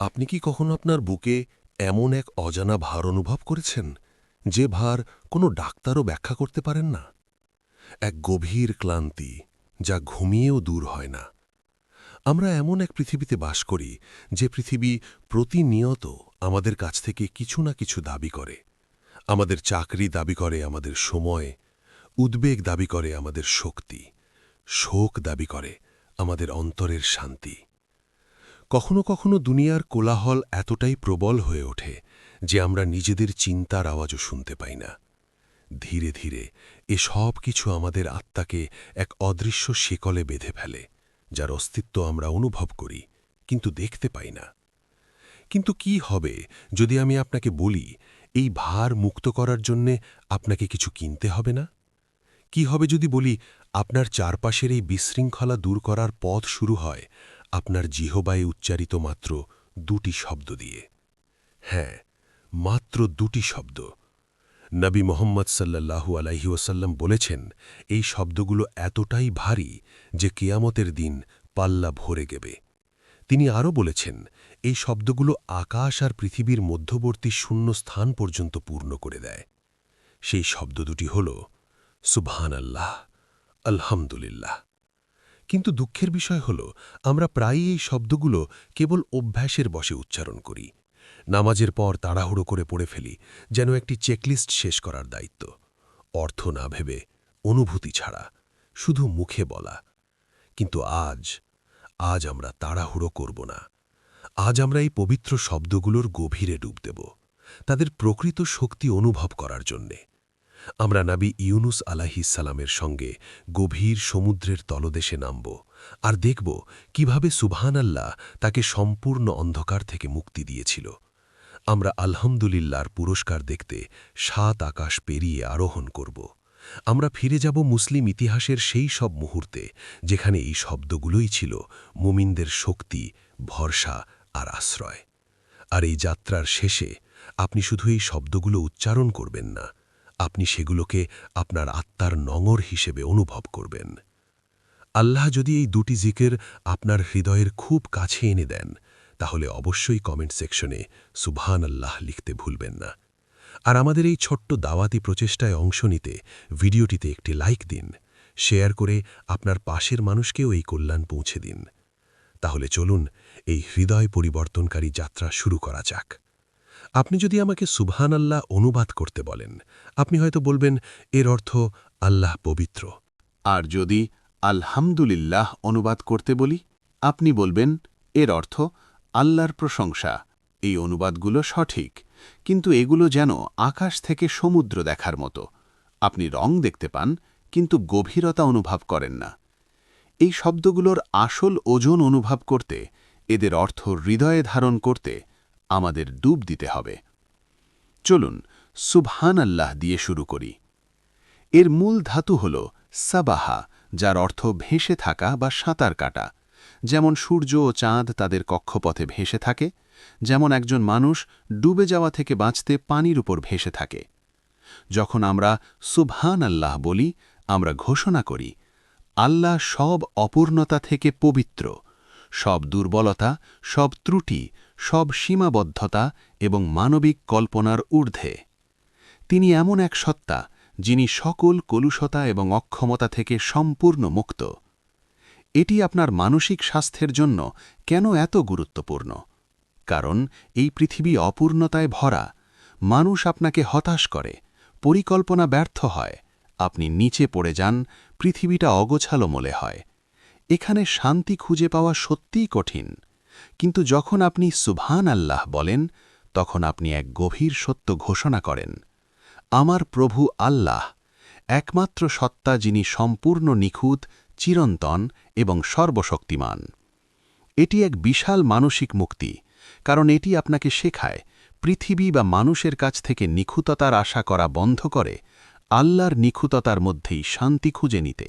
আপনি কি কখনো আপনার বুকে এমন এক অজানা ভার অনুভব করেছেন, যে ভার কোনো ডাক্তারও ব্যাখ্যা করতে পারেন না? এক গভীর ক্লান্তি যা ঘুমিয়েও দূর হয় না। আমরা এমন এক পৃথিবীতে বাস করি, যে পৃথিবী প্রতিনিয়ত আমাদের কাছ থেকে কিছু না কিছু দাবি করে। আমাদের চাকরি দাবি করে আমাদের সময়, উদ্বেগ দাবি করে আমাদের শক্তি, শোক দাবি করে আমাদের অন্তরের শান্তি। কখনো কখনো দুনিয়ার কোলাহল এতটাই প্রবল হয়ে ওঠে যে আমরা নিজেদের চিন্তার আওয়াজও শুনতে পাই না। ধীরে ধীরে এ সব কিছু আমাদের আত্মাকে এক অদৃশ্য শিকলে বেঁধে ফেলে, যার অস্তিত্ব আমরা অনুভব করি, কিন্তু দেখতে পাই না। কিন্তু কি হবে যদি আমি আপনাকে বলি, এই ভার মুক্ত করার জন্যে আপনাকে কিছু কিনতে হবে না? কি হবে যদি বলি, আপনার চারপাশের এই বিশৃঙ্খলা দূর করার পথ শুরু হয় আপনার জিহবায় উচ্চারিত মাত্র দুটি শব্দ দিয়ে। হ্যাঁ মাত্র দুটি শব্দ। নবী মোহাম্মদ সাল্লাল্লাহু আলাইহি ওসাল্লাম বলেছেন, এই শব্দগুলো এতটাই ভারী যে কেয়ামতের দিন পাল্লা ভরে গেবে। তিনি আরও বলেছেন, এই শব্দগুলো আকাশ আর পৃথিবীর মধ্যবর্তী শূন্য স্থান পর্যন্ত পূর্ণ করে দেয়। সেই শব্দ দুটি হল সুবহান আল্লাহ আলহামদুলিল্লাহ। কিন্তু দুঃখের বিষয় হল, আমরা প্রায়ই এই শব্দগুলো কেবল অভ্যাসের বসে উচ্চারণ করি। নামাজের পর তাড়াহুড়ো করে পড়ে ফেলি, যেন একটি চেকলিস্ট শেষ করার দায়িত্ব। অর্থ না ভেবে, অনুভূতি ছাড়া, শুধু মুখে বলা। কিন্তু আজ আজ আমরা তাড়াহুড়ো করব না। আজ আমরা এই পবিত্র শব্দগুলোর গভীরে ডুব দেব, তাদের প্রকৃত শক্তি অনুভব করার জন্যে। আমরা নাবি ইউনুস আলাহিসালামের সঙ্গে গভীর সমুদ্রের তলদেশে নামব আর দেখব কীভাবে সুবহান আল্লাহ তাকে সম্পূর্ণ অন্ধকার থেকে মুক্তি দিয়েছিল। আমরা আলহামদুলিল্লাহর পুরস্কার দেখতে সাত আকাশ পেরিয়ে আরোহণ করব। আমরা ফিরে যাব মুসলিম ইতিহাসের সেই সব মুহূর্তে যেখানে এই শব্দগুলোই ছিল মুমিনদের শক্তি, ভরসা আর আশ্রয়। আর এই যাত্রার শেষে আপনি শুধু এই শব্দগুলো উচ্চারণ করবেন না আপনি সেগুলোকে আপনার আত্মার নঙর হিসেবে অনুভব করবেন। আল্লাহ যদি এই দুটি জিকের আপনার হৃদয়ের খুব কাছে এনে দেন, তাহলে অবশ্যই কমেন্ট সেকশনে সুবহান আল্লাহ লিখতে ভুলবেন না। আর আমাদের এই ছোট্ট দাওয়াতি প্রচেষ্টায় অংশ নিতে ভিডিওটিতে একটি লাইক দিন, শেয়ার করে আপনার পাশের মানুষকেও এই কল্যাণ পৌঁছে দিন। তাহলে চলুন এই হৃদয় পরিবর্তনকারী যাত্রা শুরু করা যাক। আপনি যদি আমাকে সুবহান আল্লাহ অনুবাদ করতে বলেন, আপনি হয়তো বলবেন, এর অর্থ আল্লাহ পবিত্র। আর যদি আলহামদুলিল্লাহ অনুবাদ করতে বলি, আপনি বলবেন, এর অর্থ আল্লাহর প্রশংসা। এই অনুবাদগুলো সঠিক, কিন্তু এগুলো যেন আকাশ থেকে সমুদ্র দেখার মতো। আপনি রং দেখতে পান, কিন্তু গভীরতা অনুভব করেন না। এই শব্দগুলোর আসল ওজন অনুভব করতে, এদের অর্থ হৃদয়ে ধারণ করতে আমাদের ডুব দিতে হবে। চলুন সুবহান আল্লাহ দিয়ে শুরু করি। এর মূল ধাতু হল সাবাহা, যার অর্থ ভেসে থাকা বা সাঁতার কাটা। যেমন সূর্য ও চাঁদ তাদের কক্ষপথে ভেসে থাকে, যেমন একজন মানুষ ডুবে যাওয়া থেকে বাঁচতে পানির উপর ভেসে থাকে। যখন আমরা সুবহান আল্লাহ বলি, আমরা ঘোষণা করি, আল্লাহ সব অপূর্ণতা থেকে পবিত্র, সব দুর্বলতা, সব ত্রুটি সব সীমাবদ্ধতা এবং মানবিক কল্পনার ঊর্ধ্বে। তিনি এমন এক সত্তা, যিনি সকল কলুষতা এবং অক্ষমতা থেকে সম্পূর্ণ মুক্ত। এটি আপনার মানসিক স্বাস্থ্যের জন্য কেন এত গুরুত্বপূর্ণ? কারণ এই পৃথিবী অপূর্ণতায় ভরা, মানুষ আপনাকে হতাশ করে, পরিকল্পনা ব্যর্থ হয়, আপনি নিচে পড়ে যান, পৃথিবীটা অগোছালো মলে হয়। এখানে শান্তি খুঁজে পাওয়া সত্যিই কঠিন। কিন্তু যখন আপনি সুভান আল্লাহ বলেন, তখন আপনি এক গভীর সত্য ঘোষণা করেন। আমার প্রভু আল্লাহ, একমাত্র সত্তা যিনি সম্পূর্ণ নিখুঁত, চিরন্তন এবং সর্বশক্তিমান। এটি এক বিশাল মানসিক মুক্তি, কারণ এটি আপনাকে শেখায়, পৃথিবী বা মানুষের কাছ থেকে নিখুততার আশা করা বন্ধ করে, আল্লাহর নিখুততার মধ্যেই শান্তি খুঁজে নিতে।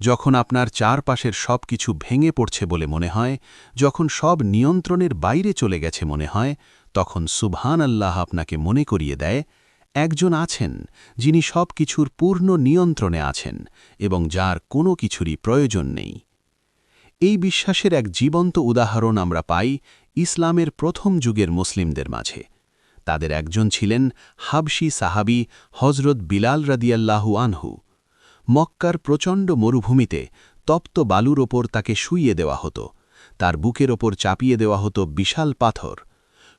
যখন আপনার চারপাশের সব কিছু ভেঙে পড়ছে বলে মনে হয়, যখন সব নিয়ন্ত্রণের বাইরে চলে গেছে মনে হয়, তখন সুবহান আল্লাহ আপনাকে মনে করিয়ে দেয়, একজন আছেন যিনি সব কিছুর পূর্ণ নিয়ন্ত্রণে আছেন এবং যার কোনো কিছুরই প্রয়োজন নেই। এই বিশ্বাসের এক জীবন্ত উদাহরণ আমরা পাই ইসলামের প্রথম যুগের মুসলিমদের মাঝে। তাদের একজন ছিলেন হাবশি সাহাবি হজরত বিলাল রাদিয়াল্লাহু আনহু। মক্কার প্রচণ্ড মরুভূমিতে তপ্ত বালুর ওপর তাকে শুইয়ে দেওয়া হতো। তার বুকের ওপর চাপিয়ে দেওয়া হতো বিশাল পাথর।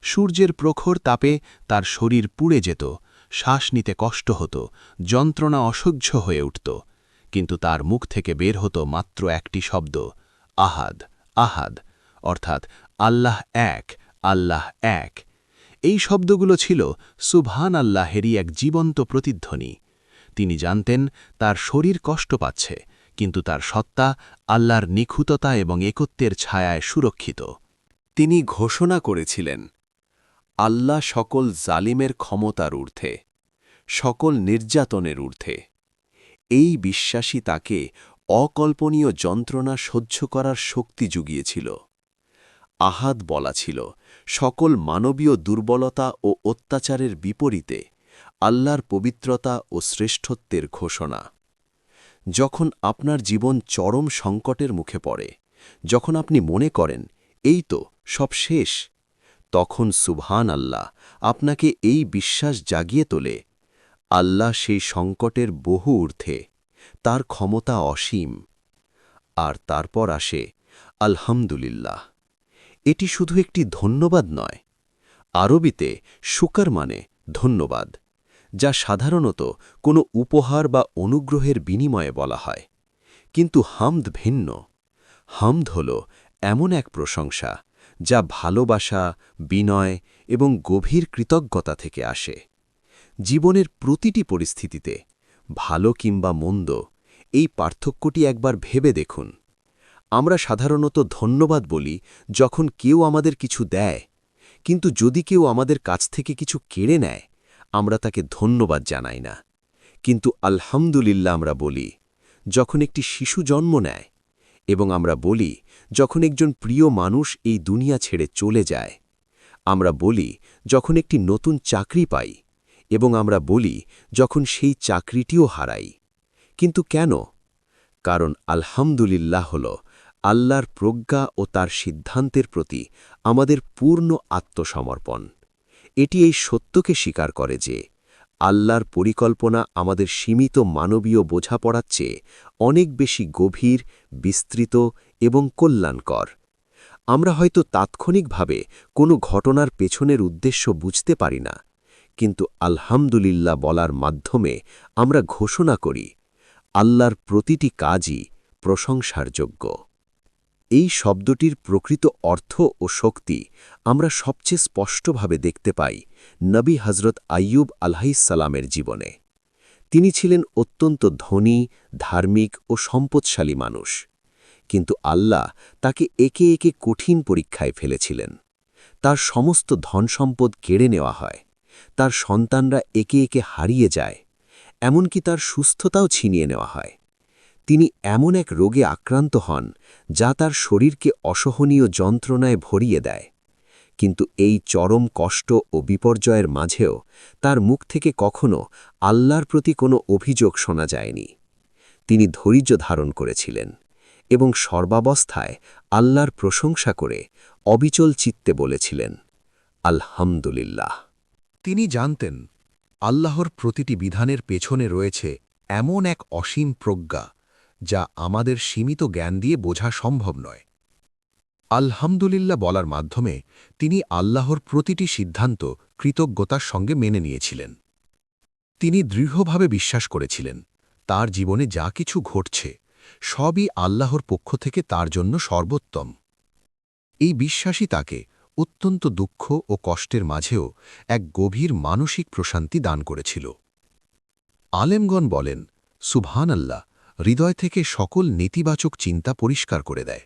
সূর্যের প্রখর তাপে তার শরীর পুড়ে যেত, শ্বাস নিতে কষ্ট হতো, যন্ত্রণা অসহ্য হয়ে উঠত। কিন্তু তার মুখ থেকে বের হতো মাত্র একটি শব্দ, আহাদ আহাদ, অর্থাৎ আল্লাহ এক আল্লাহ এক। এই শব্দগুলো ছিল সুবহান আল্লাহেরই এক জীবন্ত প্রতিধ্বনি। তিনি জানতেন তার শরীর কষ্ট পাচ্ছে, কিন্তু তার সত্তা আল্লাহর নিখুততা এবং একত্বের ছায়ায় সুরক্ষিত। তিনি ঘোষণা করেছিলেন, আল্লাহ সকল জালিমের ক্ষমতার ঊর্ধ্বে, সকল নির্যাতনের ঊর্ধ্বে। এই বিশ্বাসী তাকে অকল্পনীয় যন্ত্রণা সহ্য করার শক্তি জুগিয়েছিল। আহাদ বলা ছিল, সকল মানবীয় দুর্বলতা ও অত্যাচারের বিপরীতে আল্লাহর পবিত্রতা ও শ্রেষ্ঠত্বের ঘোষণা। যখন আপনার জীবন চরম সংকটের মুখে পড়ে, যখন আপনি মনে করেন, এই তো, সব শেষ, তখন সুবহান আল্লাহ আপনাকে এই বিশ্বাস জাগিয়ে তোলে, আল্লাহ সেই সংকটের বহু ঊর্ধ্বে তার ক্ষমতা অসীম। আর তারপর আসে, আলহামদুলিল্লাহ, এটি শুধু একটি ধন্যবাদ নয়, আরবিতে শুকর মানে ধন্যবাদ। যা সাধারণত কোনো উপহার বা অনুগ্রহের বিনিময়ে বলা হয়। কিন্তু হামদ ভিন্ন। হামদ হল এমন এক প্রশংসা যা ভালোবাসা, বিনয় এবং গভীর কৃতজ্ঞতা থেকে আসে। জীবনের প্রতিটি পরিস্থিতিতে, ভালো কিংবা মন্দ, এই পার্থক্যটি একবার ভেবে দেখুন। আমরা সাধারণত ধন্যবাদ বলি যখন কেউ আমাদের কিছু দেয়, কিন্তু যদি কেউ আমাদের কাছ থেকে কিছু কেড়ে নেয় আমরা তাকে ধন্যবাদ জানাই না। কিন্তু আলহামদুলিল্লাহ আমরা বলি, যখন একটি শিশু জন্ম নেয় এবং আমরা বলি, যখন একজন প্রিয় মানুষ এই দুনিয়া ছেড়ে চলে যায়, আমরা বলি, যখন একটি নতুন চাকরি পাই এবং আমরা বলি, যখন সেই চাকরিটিও হারাই। কিন্তু কেন? কারণ আলহামদুলিল্লাহ হল আল্লাহর প্রজ্ঞা ও তার সিদ্ধান্তের প্রতি আমাদের পূর্ণ আত্মসমর্পণ। এটি এই সত্যকে স্বীকার করে যে, আল্লাহর পরিকল্পনা আমাদের সীমিত মানবীয় বোঝাপড়ার চেয়ে অনেক বেশি গভীর, বিস্তৃত এবং কল্যাণকর। আমরা হয়তো তাৎক্ষণিকভাবে কোনো ঘটনার পেছনের উদ্দেশ্য বুঝতে পারি না, কিন্তু আলহামদুলিল্লাহ বলার মাধ্যমে আমরা ঘোষণা করি, আল্লাহর প্রতিটি কাজই প্রশংসার যোগ্য এই শব্দটির প্রকৃত অর্থ ও শক্তি আমরা সবচেয়ে স্পষ্টভাবে দেখতে পাই নবী হজরত আইয়ুব আলহাইসালামের জীবনে। তিনি ছিলেন অত্যন্ত ধনী, ধার্মিক ও সম্পদশালী মানুষ। কিন্তু আল্লাহ তাকে একে একে কঠিন পরীক্ষায় ফেলেছিলেন। তার সমস্ত ধনসম্পদ কেড়ে নেওয়া হয়। তার সন্তানরা একে একে হারিয়ে যায়। এমনকি তার সুস্থতাও ছিনিয়ে নেওয়া হয়। তিনি এমন এক রোগে আক্রান্ত হন, যা তার শরীরকে অসহনীয় যন্ত্রণায় ভরিয়ে দেয়। কিন্তু এই চরম কষ্ট ও বিপর্যয়ের মাঝেও তার মুখ থেকে কখনো আল্লাহর প্রতি কোনো অভিযোগ শোনা যায়নি। তিনি ধৈর্য ধারণ করেছিলেন এবং সর্বাবস্থায় আল্লাহর প্রশংসা করে অবিচল চিত্তে বলেছিলেন, আলহামদুলিল্লাহ। তিনি জানতেন, আল্লাহর প্রতিটি বিধানের পেছনে রয়েছে এমন এক অসীম প্রজ্ঞা। যা আমাদের সীমিত জ্ঞান দিয়ে বোঝা সম্ভব নয়। আলহামদুলিল্লাহ বলার মাধ্যমে তিনি আল্লাহর প্রতিটি সিদ্ধান্ত কৃতজ্ঞতার সঙ্গে মেনে নিয়েছিলেন। তিনি দৃঢ়ভাবে বিশ্বাস করেছিলেন, তার জীবনে যা কিছু ঘটছে সবই আল্লাহর পক্ষ থেকে তার জন্য সর্বোত্তম। এই বিশ্বাসই তাকে অত্যন্ত দুঃখ ও কষ্টের মাঝেও এক গভীর মানসিক প্রশান্তি দান করেছিল। আলেমগণ বলেন সুবহান আল্লাহ হৃদয় থেকে সকল নেতিবাচক চিন্তা পরিষ্কার করে দেয়।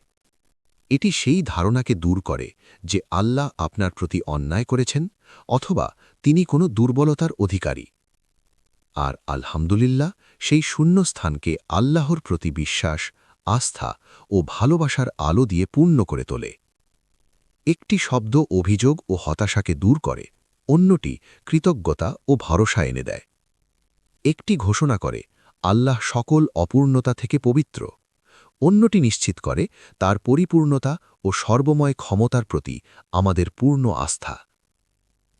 এটি সেই ধারণাকে দূর করে যে আল্লাহ আপনার প্রতি অন্যায় করেছেন অথবা তিনি কোনো দুর্বলতার অধিকারী। আর আলহামদুলিল্লাহ, সেই শূন্যস্থানকে আল্লাহর প্রতি বিশ্বাস, আস্থা ও ভালোবাসার আলো দিয়ে পূর্ণ করে তোলে। একটি শব্দ অভিযোগ ও হতাশাকে দূর করে, অন্যটি কৃতজ্ঞতা ও ভরসা এনে দেয়। একটি ঘোষণা করে আল্লাহ সকল অপূর্ণতা থেকে পবিত্র। অন্যটি নিশ্চিত করে, তার পরিপূর্ণতা ও সর্বময় ক্ষমতার প্রতি আমাদের পূর্ণ আস্থা।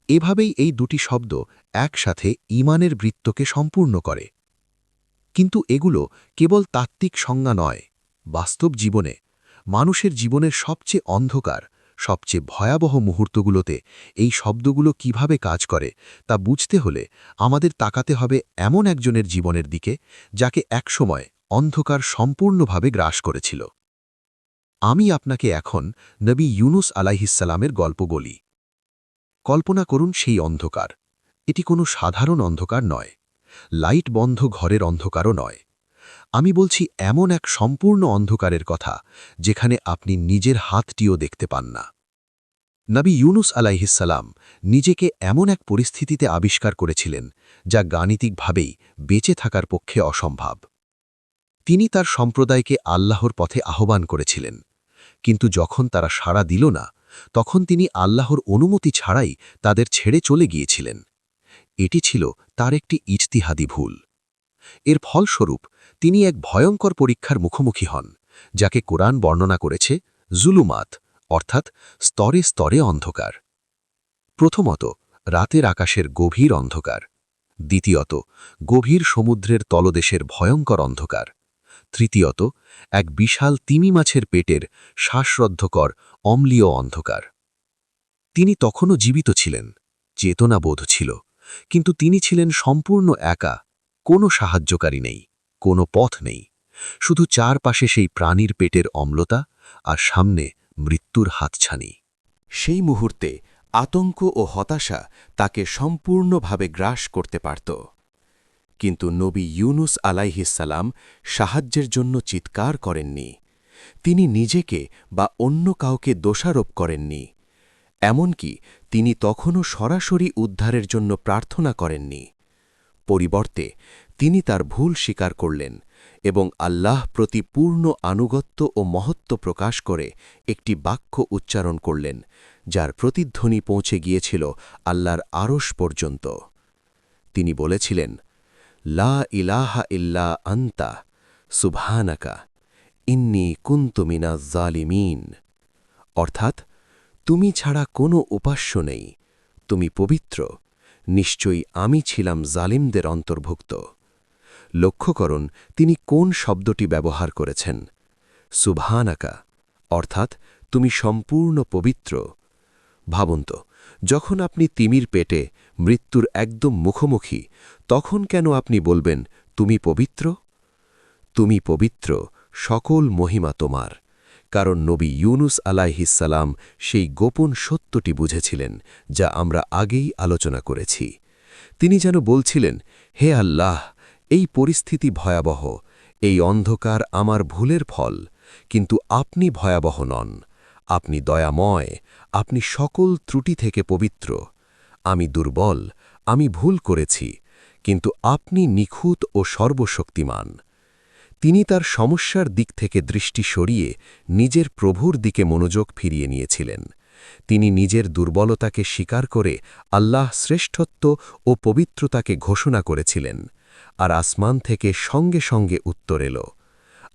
এভাবেই এই দুটি শব্দ একসাথে ইমানের বৃত্তকে সম্পূর্ণ করে। কিন্তু এগুলো কেবল তাত্ত্বিক সংজ্ঞা নয়, বাস্তব জীবনে, মানুষের জীবনের সবচেয়ে অন্ধকার সবচেয়ে ভয়াবহ মুহূর্তগুলোতে এই শব্দগুলো কীভাবে কাজ করে তা বুঝতে হলে আমাদের তাকাতে হবে এমন একজনের জীবনের দিকে যাকে একসময় অন্ধকার সম্পূর্ণভাবে গ্রাস করেছিল। আমি আপনাকে এখন নবী ইউনুস আলাইহিসালামের গল্প বলি। কল্পনা করুন সেই অন্ধকার। এটি কোনো সাধারণ অন্ধকার নয়। লাইট বন্ধ ঘরের অন্ধকারও নয়। আমি বলছি এমন এক সম্পূর্ণ অন্ধকারের কথা, যেখানে আপনি নিজের হাতটিও দেখতে পান না। নবী ইউনুস আলাইহিসাল্লাম নিজেকে এমন এক পরিস্থিতিতে আবিষ্কার করেছিলেন, যা গাণিতিকভাবেই বেঁচে থাকার পক্ষে অসম্ভব। তিনি তার সম্প্রদায়কে আল্লাহর পথে আহ্বান করেছিলেন, কিন্তু যখন তারা সাড়া দিল না, তখন তিনি আল্লাহর অনুমতি ছাড়াই তাদের ছেড়ে চলে গিয়েছিলেন। এটি ছিল তার একটি ইজতিহাদি ভুল। এর ফলস্বরূপ তিনি এক ভয়ঙ্কর পরীক্ষার মুখোমুখি হন, যাকে কোরআন বর্ণনা করেছে জুলুমাত, অর্থাৎ স্তরে স্তরে অন্ধকার। প্রথমত, রাতের আকাশের গভীর অন্ধকার। দ্বিতীয়ত, গভীর সমুদ্রের তলদেশের ভয়ঙ্কর অন্ধকার। তৃতীয়ত, এক বিশাল তিমি মাছের পেটের শ্বাসরদ্ধকর অম্লীয় অন্ধকার। তিনি তখনও জীবিত ছিলেন, চেতনাবোধ ছিল, কিন্তু তিনি ছিলেন সম্পূর্ণ একা, কোনো সাহায্যকারী নেই। কোনো পথ নেই। শুধু চারপাশে সেই প্রাণীর পেটের অম্লতা আর সামনে মৃত্যুর হাতছানি। সেই মুহূর্তে আতঙ্ক ও হতাশা তাকে সম্পূর্ণভাবে গ্রাস করতে পারত। কিন্তু নবী ইউনুস আলাইহিসাল্লাম সাহায্যের জন্য চিৎকার করেননি। তিনি নিজেকে বা অন্য কাউকে দোষারোপ করেননি। এমনকি তিনি তখনও সরাসরি উদ্ধারের জন্য প্রার্থনা করেননি। পরিবর্তে তিনি তার ভুল স্বীকার করলেন এবং আল্লাহ প্রতি পূর্ণ আনুগত্য ও মহত্ব প্রকাশ করে একটি বাক্য উচ্চারণ করলেন, যার প্রতিধ্বনি পৌঁছে গিয়েছিল আল্লাহর আরশ পর্যন্ত। তিনি বলেছিলেন, লা ইলাহা ইল্লা আন্তা, সুবহানাকা, ইন্নি কুন্তুমিনা জালিমিন। অর্থাৎ, তুমি ছাড়া কোনো উপাস্য নেই, তুমি পবিত্র, নিশ্চয়ই আমি ছিলাম জালিমদের অন্তর্ভুক্ত। লক্ষ্য করুন তিনি কোন শব্দটি ব্যবহার করেছেন। সুবহানাকা, অর্থাৎ তুমি সম্পূর্ণ পবিত্র। ভাবুন তো যখন আপনি তিমির পেটে মৃত্যুর একদম মুখোমুখি, তখন কেন আপনি বলবেন, তুমি পবিত্র তুমি পবিত্র সকল মহিমা তোমার, কারণ নবী ইউনুস আলাইহিসালাম সেই গোপন সত্যটি বুঝেছিলেন, যা আমরা আগেই আলোচনা করেছি। তিনি যেন বলছিলেন, হে আল্লাহ এই পরিস্থিতি ভয়াবহ, এই অন্ধকার আমার ভুলের ফল, কিন্তু আপনি ভয়াবহ নন। আপনি দয়াময়, আপনি সকল ত্রুটি থেকে পবিত্র। আমি দুর্বল, আমি ভুল করেছি, কিন্তু আপনি নিখুঁত ও সর্বশক্তিমান। তিনি তার সমস্যার দিক থেকে দৃষ্টি সরিয়ে নিজের প্রভুর দিকে মনোযোগ ফিরিয়ে নিয়েছিলেন। তিনি নিজের দুর্বলতাকে স্বীকার করে আল্লাহ শ্রেষ্ঠত্ব ও পবিত্রতাকে ঘোষণা করেছিলেন। আর আসমান থেকে সঙ্গে সঙ্গে উত্তর এল।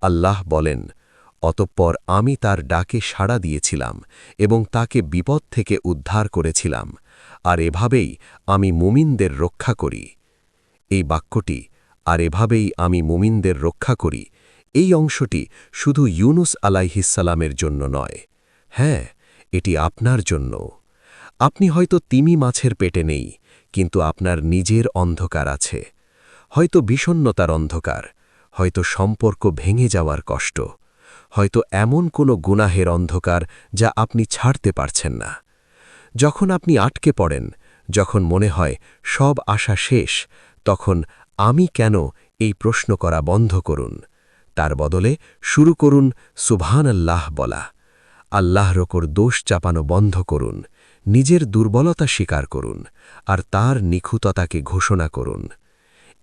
আল্লাহ বলেন, অতঃপর আমি তার ডাকে সাড়া দিয়েছিলাম এবং তাকে বিপদ থেকে উদ্ধার করেছিলাম, আর এভাবেই আমি মুমিনদের রক্ষা করি। এই বাক্যটি, আর এভাবেই আমি মুমিনদের রক্ষা করি এই অংশটি শুধু ইউনুস আলাইহিসালামের জন্য নয়। হ্যাঁ এটি আপনার জন্য। আপনি হয়তো তিমি মাছের পেটে নেই, কিন্তু আপনার নিজের অন্ধকার আছে। হয়তো বিষণ্নতার অন্ধকার, হয়তো সম্পর্ক ভেঙে যাওয়ার কষ্ট, হয়তো এমন কোনো গুনাহের অন্ধকার যা আপনি ছাড়তে পারছেন না। যখন আপনি আটকে পড়েন, যখন মনে হয় সব আশা শেষ, তখন আমি কেন এই প্রশ্ন করা বন্ধ করুন? তার বদলে শুরু করুন সুভান আল্লাহ বলা। আল্লাহর ওপর দোষ চাপানো বন্ধ করুন, নিজের দুর্বলতা স্বীকার করুন, আর তার নিখুততাকে ঘোষণা করুন।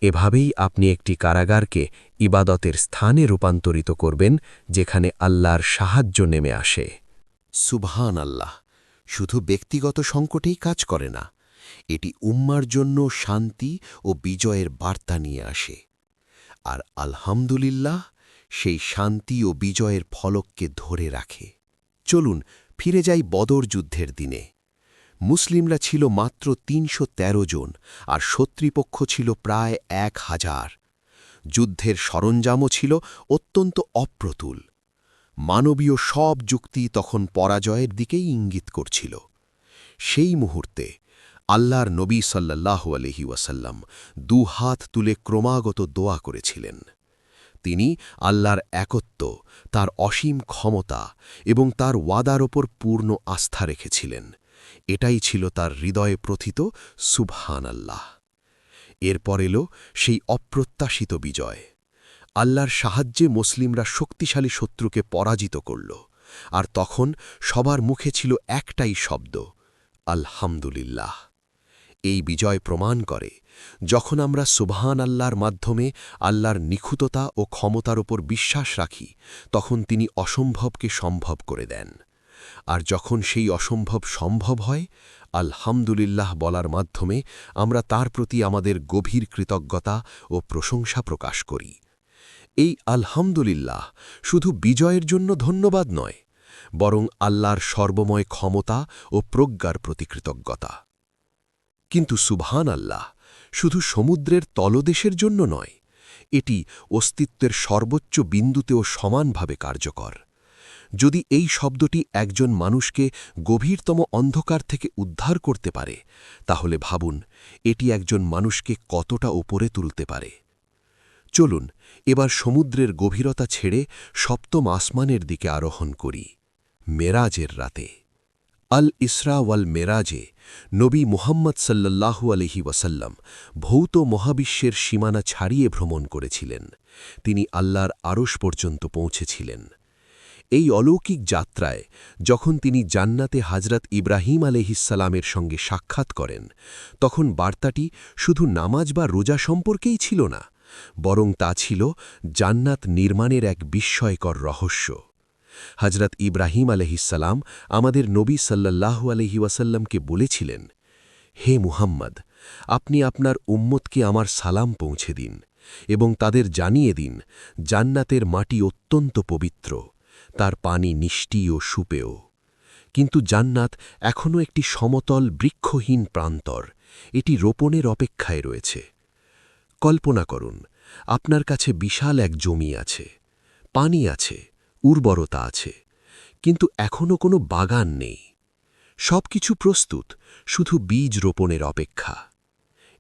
এভাবেই আপনি একটি কারাগারকে ইবাদতের স্থানে রূপান্তরিত করবেন, যেখানে আল্লাহর সাহায্য নেমে আসে। সুবহান আল্লাহ শুধু ব্যক্তিগত সংকটেই কাজ করে না, এটি উম্মার জন্য শান্তি ও বিজয়ের বার্তা নিয়ে আসে। আর আলহামদুলিল্লাহ, সেই শান্তি ও বিজয়ের ফলককে ধরে রাখে। চলুন, ফিরে যাই বদর যুদ্ধের দিনে। মুসলিমরা ছিল মাত্র তিনশো তেরো জন আর শত্রুপক্ষ ছিল প্রায় এক হাজার। যুদ্ধের সরঞ্জামও ছিল অত্যন্ত অপ্রতুল। মানবীয় সব যুক্তি তখন পরাজয়ের দিকেই ইঙ্গিত করছিল। সেই মুহূর্তে আল্লাহর নবী সাল্লাল্লাহু আলহি ওয়াসাল্লাম দু হাত তুলে ক্রমাগত দোয়া করেছিলেন। তিনি আল্লাহর একত্ব, তার অসীম ক্ষমতা এবং তার ওয়াদার ওপর পূর্ণ আস্থা রেখেছিলেন। এটাই ছিল তার হৃদয়ে প্রথিত সুবহান আল্লাহ এরপর এলো সেই অপ্রত্যাশিত বিজয়। আল্লাহর সাহায্যে মুসলিমরা শক্তিশালী শত্রুকে পরাজিত করল, আর তখন সবার মুখে ছিল একটাই শব্দ, আলহামদুলিল্লাহ। এই বিজয় প্রমাণ করে, যখন আমরা সুবহান আল্লাহর মাধ্যমে আল্লাহর নিখুততা ও ক্ষমতার ওপর বিশ্বাস রাখি, তখন তিনি অসম্ভবকে সম্ভব করে দেন। আর যখন সেই অসম্ভব সম্ভব হয়, আলহামদুলিল্লাহ বলার মাধ্যমে আমরা তার প্রতি আমাদের গভীর কৃতজ্ঞতা ও প্রশংসা প্রকাশ করি। এই আলহামদুলিল্লাহ শুধু বিজয়ের জন্য ধন্যবাদ নয়, বরং আল্লাহর সর্বময় ক্ষমতা ও প্রজ্ঞার প্রতি কৃতজ্ঞতা। কিন্তু সুবহান আল্লাহ শুধু সমুদ্রের তলদেশের জন্য নয়, এটি অস্তিত্বের সর্বোচ্চ বিন্দুতেও সমানভাবে কার্যকর। যদি এই শব্দটি একজন মানুষকে গভীরতম অন্ধকার থেকে উদ্ধার করতে পারে, তাহলে ভাবুন, এটি একজন মানুষকে কতটা উপরে তুলতে পারে। চলুন, এবার সমুদ্রের গভীরতা ছেড়ে সপ্তম আসমানের দিকে আরোহণ করি, মেরাজের রাতে। আল ইসরা ওয়াল মেরাজে নবী মুহাম্মদ সাল্লাল্লাহু আলহি ওয়াসাল্লাম ভৌত মহাবিশ্বের সীমানা ছাড়িয়ে ভ্রমণ করেছিলেন। তিনি আল্লাহর আরশ পর্যন্ত পৌঁছেছিলেন। এই অলৌকিক যাত্রায় যখন তিনি জান্নাতে হাজরত ইব্রাহিম আলহিসালামের সঙ্গে সাক্ষাৎ করেন, তখন বার্তাটি শুধু নামাজ বা রোজা সম্পর্কেই ছিল না, বরং তা ছিল জান্নাত নির্মাণের এক বিস্ময়কর রহস্য। হজরত ইব্রাহিম আলহিসাল্লাম আমাদের নবী সাল্লাল্লাহু আলহি ওয়াসাল্লামকে বলেছিলেন, হে মুহাম্মদ, আপনি আপনার উম্মতকে আমার সালাম পৌঁছে দিন এবং তাদের জানিয়ে দিন জান্নাতের মাটি অত্যন্ত পবিত্র। তার পানি মিষ্টি ও সুপেয়। কিন্তু জান্নাত এখনও একটি সমতল, বৃক্ষহীন প্রান্তর। এটি রোপণের অপেক্ষায় রয়েছে। কল্পনা করুন, আপনার কাছে বিশাল এক জমি আছে। পানি আছে, উর্বরতা আছে, কিন্তু এখনও কোনো বাগান নেই। সব কিছু প্রস্তুত, শুধু বীজ রোপণের অপেক্ষা।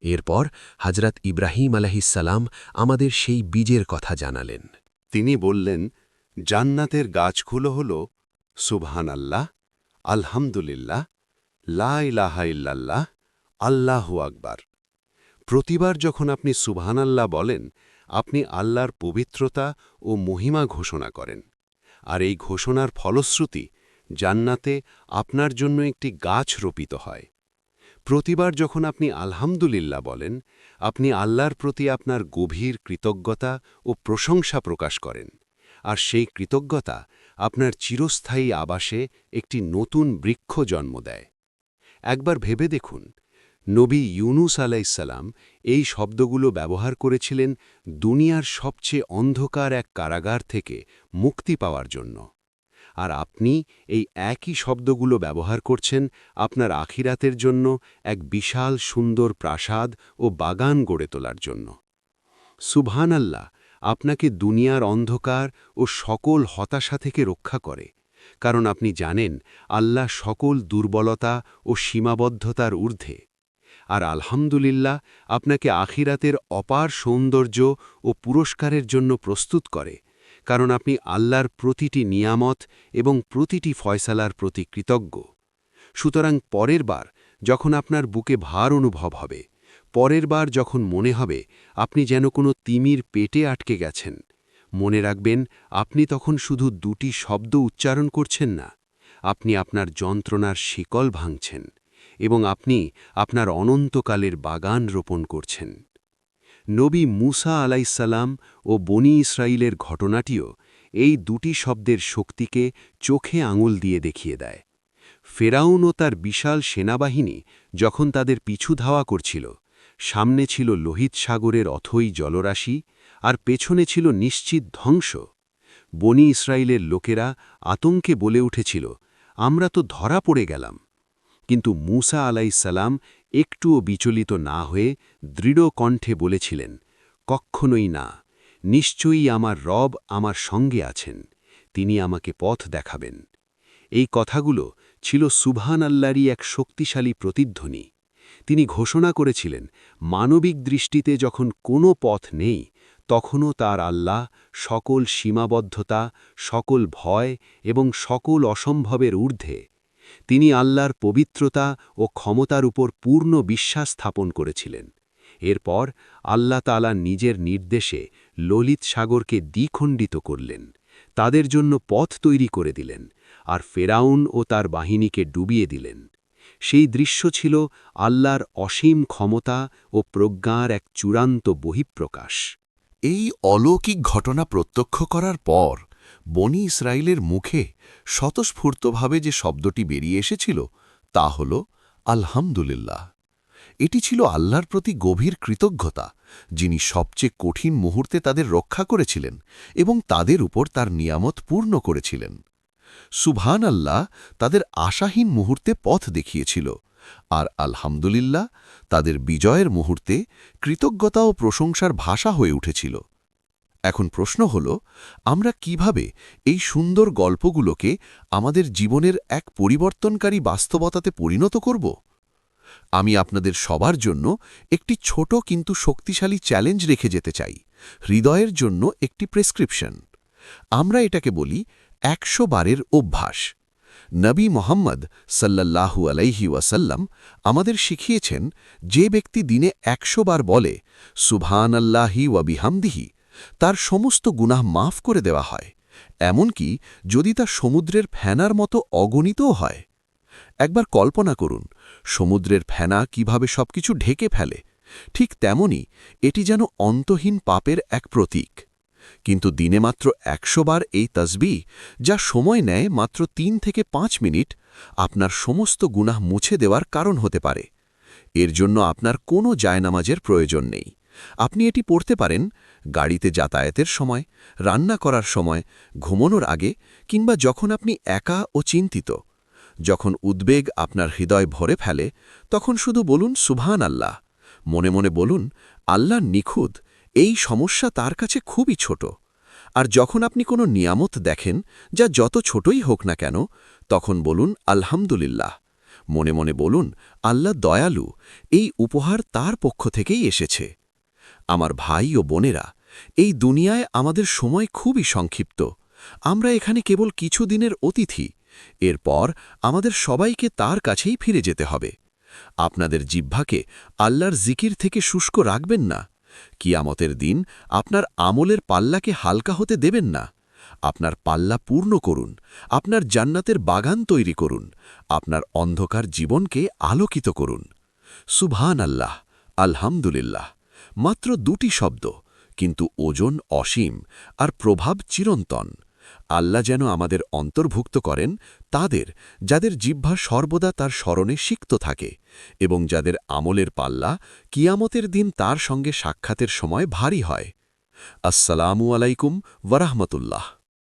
এরপর হজরত ইব্রাহিম আলহিসাল্লাম আমাদের সেই বীজের কথা জানালেন। তিনি বললেন জান্নাতের গাছগুলো হল সুবহান আল্লাহ আলহামদুলিল্লাহ, লা ইলাহা ইল্লাল্লাহ, আল্লাহু আকবার। প্রতিবার যখন আপনি সুবহান আল্লাহ বলেন, আপনি আল্লাহর পবিত্রতা ও মহিমা ঘোষণা করেন। আর এই ঘোষণার ফলশ্রুতি জান্নাতে আপনার জন্য একটি গাছ রোপিত হয়। প্রতিবার যখন আপনি আলহামদুলিল্লাহ বলেন, আপনি আল্লাহর প্রতি আপনার গভীর কৃতজ্ঞতা ও প্রশংসা প্রকাশ করেন। আর সেই কৃতজ্ঞতা আপনার চিরস্থায়ী আবাসে একটি নতুন বৃক্ষ জন্ম দেয়। একবার ভেবে দেখুন, নবী ইউনুস আলাইসাল্লাম এই শব্দগুলো ব্যবহার করেছিলেন দুনিয়ার সবচেয়ে অন্ধকার এক কারাগার থেকে মুক্তি পাওয়ার জন্য। আর আপনি এই একই শব্দগুলো ব্যবহার করছেন আপনার আখিরাতের জন্য এক বিশাল সুন্দর প্রাসাদ ও বাগান গড়ে তোলার জন্য। সুবহান আল্লাহ আপনাকে দুনিয়ার অন্ধকার ও সকল হতাশা থেকে রক্ষা করে, কারণ আপনি জানেন, আল্লাহ সকল দুর্বলতা ও সীমাবদ্ধতার ঊর্ধ্বে। আর আলহামদুলিল্লাহ, আপনাকে আখিরাতের অপার সৌন্দর্য ও পুরস্কারের জন্য প্রস্তুত করে, কারণ আপনি আল্লাহর প্রতিটি নিয়ামত এবং প্রতিটি ফয়সালার প্রতি কৃতজ্ঞ। সুতরাং পরের বার, যখন আপনার বুকে ভার অনুভব হবে পরের বার যখন মনে হবে আপনি যেন কোনো তিমির পেটে আটকে গেছেন, মনে রাখবেন আপনি তখন শুধু দুটি শব্দ উচ্চারণ করছেন না, আপনি আপনার যন্ত্রণার শিকল ভাঙছেন এবং আপনি আপনার অনন্তকালের বাগান রোপণ করছেন। নবী মুসা আলাইসাল্লাম ও বনি ইসরায়েলের ঘটনাটিও এই দুটি শব্দের শক্তিকে চোখে আঙুল দিয়ে দেখিয়ে দেয়। ফেরাউন ও তার বিশাল সেনাবাহিনী যখন তাদের পিছু ধাওয়া করছিল সামনে ছিল লোহিত সাগরের অথই জলরাশি আর পেছনে ছিল নিশ্চিত ধ্বংস। বনি ইসরায়েলের লোকেরা আতঙ্কে বলে উঠেছিল, আমরা তো ধরা পড়ে গেলাম। কিন্তু মূসা আলাইসাল্লাম একটুও বিচলিত না হয়ে দৃঢ় কণ্ঠে বলেছিলেন, কক্ষণই না, নিশ্চয়ই আমার রব আমার সঙ্গে আছেন, তিনি আমাকে পথ দেখাবেন। এই কথাগুলো ছিল সুবহান আল্লাহরই এক শক্তিশালী প্রতিধ্বনি। তিনি ঘোষণা করেছিলেন, মানবিক দৃষ্টিতে যখন কোনো পথ নেই, তখনও তার আল্লাহ সকল সীমাবদ্ধতা, সকল ভয় এবং সকল অসম্ভবের ঊর্ধ্বে। তিনি আল্লাহর পবিত্রতা ও ক্ষমতার উপর পূর্ণ বিশ্বাস স্থাপন করেছিলেন। এরপর আল্লাহ তালা নিজের নির্দেশে ললিত সাগরকে দ্বিখণ্ডিত করলেন, তাদের জন্য পথ তৈরি করে দিলেন আর ফেরাউন ও তার বাহিনীকে ডুবিয়ে দিলেন। সেই দৃশ্য ছিল আল্লাহর অসীম ক্ষমতা ও প্রজ্ঞার এক চূড়ান্ত বহিঃপ্রকাশ। এই অলৌকিক ঘটনা প্রত্যক্ষ করার পর বনি ইসরায়েলের মুখে স্বতঃস্ফূর্তভাবে যে শব্দটি বেরিয়ে এসেছিল তা হল আলহামদুলিল্লাহ। এটি ছিল আল্লাহর প্রতি গভীর কৃতজ্ঞতা, যিনি সবচেয়ে কঠিন মুহূর্তে তাদের রক্ষা করেছিলেন এবং তাদের উপর তার নিয়ামত পূর্ণ করেছিলেন। সুবহান আল্লাহ তাদের আশাহীন মুহূর্তে পথ দেখিয়েছিল আর আলহামদুলিল্লাহ তাদের বিজয়ের মুহূর্তে কৃতজ্ঞতা ও প্রশংসার ভাষা হয়ে উঠেছিল। এখন প্রশ্ন হল, আমরা কীভাবে এই সুন্দর গল্পগুলোকে আমাদের জীবনের এক পরিবর্তনকারী বাস্তবতাতে পরিণত করব? আমি আপনাদের সবার জন্য একটি ছোট কিন্তু শক্তিশালী চ্যালেঞ্জ রেখে যেতে চাই, হৃদয়ের জন্য একটি প্রেসক্রিপশন। আমরা এটাকে বলি একশো বারের অভ্যাস। নবী মোহাম্মদ সাল্লাল্লাহু আলাইহি ওয়াসাল্লাম আমাদের শিখিয়েছেন, যে ব্যক্তি দিনে একশো বার বলে সুবহান আল্লাহি ওয়াবিহামদিহি তার সমস্ত গুনাহ মাফ করে দেওয়া হয়। এমনকি যদি তা সমুদ্রের ফেনার মতো অগণিতও হয়। একবার কল্পনা করুন, সমুদ্রের ফেনা কীভাবে সবকিছু ঢেকে ফেলে। ঠিক তেমনি এটি যেন অন্তহীন পাপের এক প্রতীক। কিন্তু দিনে মাত্র একশো বার এই তসবি যা সময় নেয় মাত্র তিন থেকে পাঁচ মিনিট, আপনার সমস্ত গুনাহ মুছে দেওয়ার কারণ হতে পারে। এর জন্য আপনার কোনো জায়নামাজের প্রয়োজন নেই। আপনি এটি পড়তে পারেন, গাড়িতে যাতায়াতের সময়, রান্না করার সময়, ঘুমনোর আগে, কিংবা যখন আপনি একা ও চিন্তিত। যখন উদ্বেগ আপনার হৃদয় ভরে ফেলে, তখন শুধু বলুন সুবহান আল্লাহ মনে মনে বলুন, আল্লাহ নিখুঁত এই সমস্যা তার কাছে খুবই ছোট। আর যখন আপনি কোনো নিয়ামত দেখেন, যা যত ছোটই হোক না কেন, তখন বলুন, আলহামদুলিল্লাহ। মনে মনে বলুন, আল্লাহ দয়ালু, এই উপহার তার পক্ষ থেকেই এসেছে। আমার ভাই ও বোনেরা, এই দুনিয়ায় আমাদের সময় খুবই সংক্ষিপ্ত। আমরা এখানে কেবল কিছু দিনের অতিথি। এরপর আমাদের সবাইকে তার কাছেই ফিরে যেতে হবে। আপনাদের জিহ্বাকে আল্লাহর জিকির থেকে শুষ্ক রাখবেন না। কিয়ামতের দিন আপনার আমলের পাল্লাকে হালকা হতে দেবেন না। আপনার পাল্লা পূর্ণ করুন, আপনার জান্নাতের বাগান তৈরি করুন, আপনার অন্ধকার জীবনকে আলোকিত করুন। সুভান আল্লাহ আলহামদুলিল্লাহ। মাত্র দুটি শব্দ, কিন্তু ওজন অসীম আর প্রভাব চিরন্তন। আল্লাহ যেন আমাদের অন্তর্ভুক্ত করেন তাদের, যাদের জিহ্বা সর্বদা তার স্মরণে সিক্ত থাকে এবং যাদের আমলের পাল্লা কিয়ামতের দিন তার সঙ্গে সাক্ষাতের সময় ভারী হয়। আসসালামু আলাইকুম ওয়ারাহমতুল্লাহ